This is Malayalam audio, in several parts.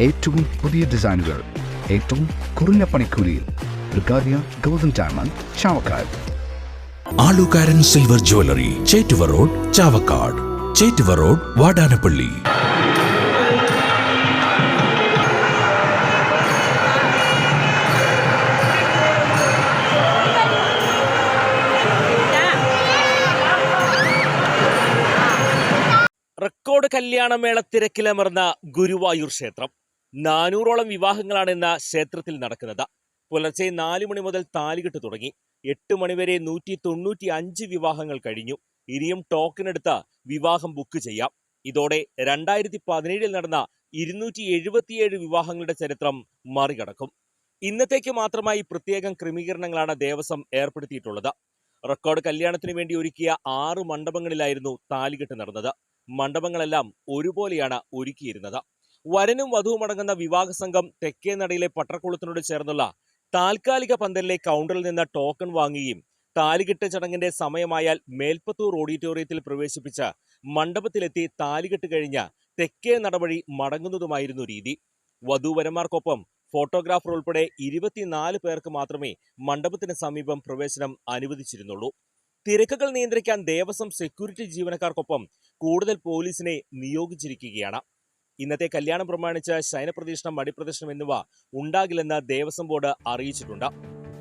ഏറ്റവും പുതിയ ഡിസൈനുകൾ ഏറ്റവും കുറഞ്ഞ പണിക്കൂലിയിൽ golden diamond Chavakkad. Alukaran silver jewellery Chettuva road Chavakkad. Chettuva road Vadanappally. Record കല്യാണമേള തിരക്കിലമർന്ന ഗുരുവായൂർ ക്ഷേത്രം. നാനൂറോളം വിവാഹങ്ങളാണ് ഇന്ന് ക്ഷേത്രത്തിൽ നടക്കുന്നത്. പുലർച്ചെ നാലു മണി മുതൽ താലികെട്ട് തുടങ്ങി. എട്ട് മണിവരെ നൂറ്റി തൊണ്ണൂറ്റി അഞ്ച് വിവാഹങ്ങൾ കഴിഞ്ഞു. ഇനിയും ടോക്കൺ എടുത്ത് വിവാഹം ബുക്ക് ചെയ്യാം. ഇതോടെ രണ്ടായിരത്തി പതിനേഴിൽ നടന്ന ഇരുന്നൂറ്റി എഴുപത്തിയേഴ് വിവാഹങ്ങളുടെ ചരിത്രം മറികടക്കും. ഇന്നത്തേക്ക് മാത്രമായി പ്രത്യേകം ക്രമീകരണങ്ങളാണ് ദേവസ്വം ഏർപ്പെടുത്തിയിട്ടുള്ളത്. റെക്കോർഡ് കല്യാണത്തിന് വേണ്ടി ഒരുക്കിയ ആറ് മണ്ഡപങ്ങളിലായിരുന്നു താലികെട്ട് നടന്നത്. മണ്ഡപങ്ങളെല്ലാം ഒരുപോലെയാണ് ഒരുക്കിയിരുന്നത്. വരനും വധുവും അടങ്ങുന്ന വിവാഹ സംഘം തെക്കേ നടയിലെ പട്ടക്കുളത്തിനോട് ചേർന്നുള്ള താൽക്കാലിക പന്തലിലെ കൗണ്ടറിൽ നിന്ന് ടോക്കൺ വാങ്ങുകയും താലികെട്ട് ചടങ്ങിന്റെ സമയമായാൽ മേൽപ്പത്തൂർ ഓഡിറ്റോറിയത്തിൽ പ്രവേശിപ്പിച്ച് മണ്ഡപത്തിലെത്തി താലികെട്ട് കഴിഞ്ഞ തെക്കേ നടവഴി മടങ്ങുന്നതുമായിരുന്നു രീതി. വധുവരന്മാർക്കൊപ്പം ഫോട്ടോഗ്രാഫർ ഉൾപ്പെടെ ഇരുപത്തിനാല് പേർക്ക് മാത്രമേ മണ്ഡപത്തിന് സമീപം പ്രവേശനം അനുവദിച്ചിരുന്നുള്ളൂ. തിരക്കുകൾ നിയന്ത്രിക്കാൻ ദേവസ്വം സെക്യൂരിറ്റി ജീവനക്കാർക്കൊപ്പം കൂടുതൽ പോലീസിനെ നിയോഗിച്ചിരിക്കുകയാണ്. ഇന്നത്തെ കല്യാണം പ്രമാണിച്ച ശയനപ്രദക്ഷിണം മടിപ്രദക്ഷിണം എന്നിവ ഉണ്ടാകില്ലെന്ന് ദേവസ്വം ബോർഡ് അറിയിച്ചിട്ടുണ്ട്.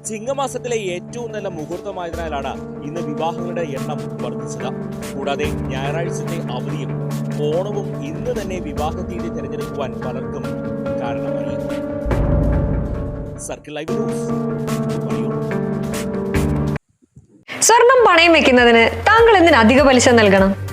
ചിങ്ങമാസത്തിലെ ഏറ്റവും നല്ല മുഹൂർത്തമായതിനാലാണ് ഇന്ന് വിവാഹങ്ങളുടെ എണ്ണം വർദ്ധിച്ചത്. കൂടാതെ ഞായറാഴ്ചത്തെ അവധിയും ഓണവും ഇന്ന് തന്നെ വിവാഹ തീയതി തിരഞ്ഞെടുക്കുവാൻ പലർക്കും കാരണമായി. സർക്കിൾ ലൈവ് ന്യൂസ് സ്വർണം പണയം വെക്കുന്നതിന് താങ്കൾ എന്തിന് അധിക പലിശ നൽകണം?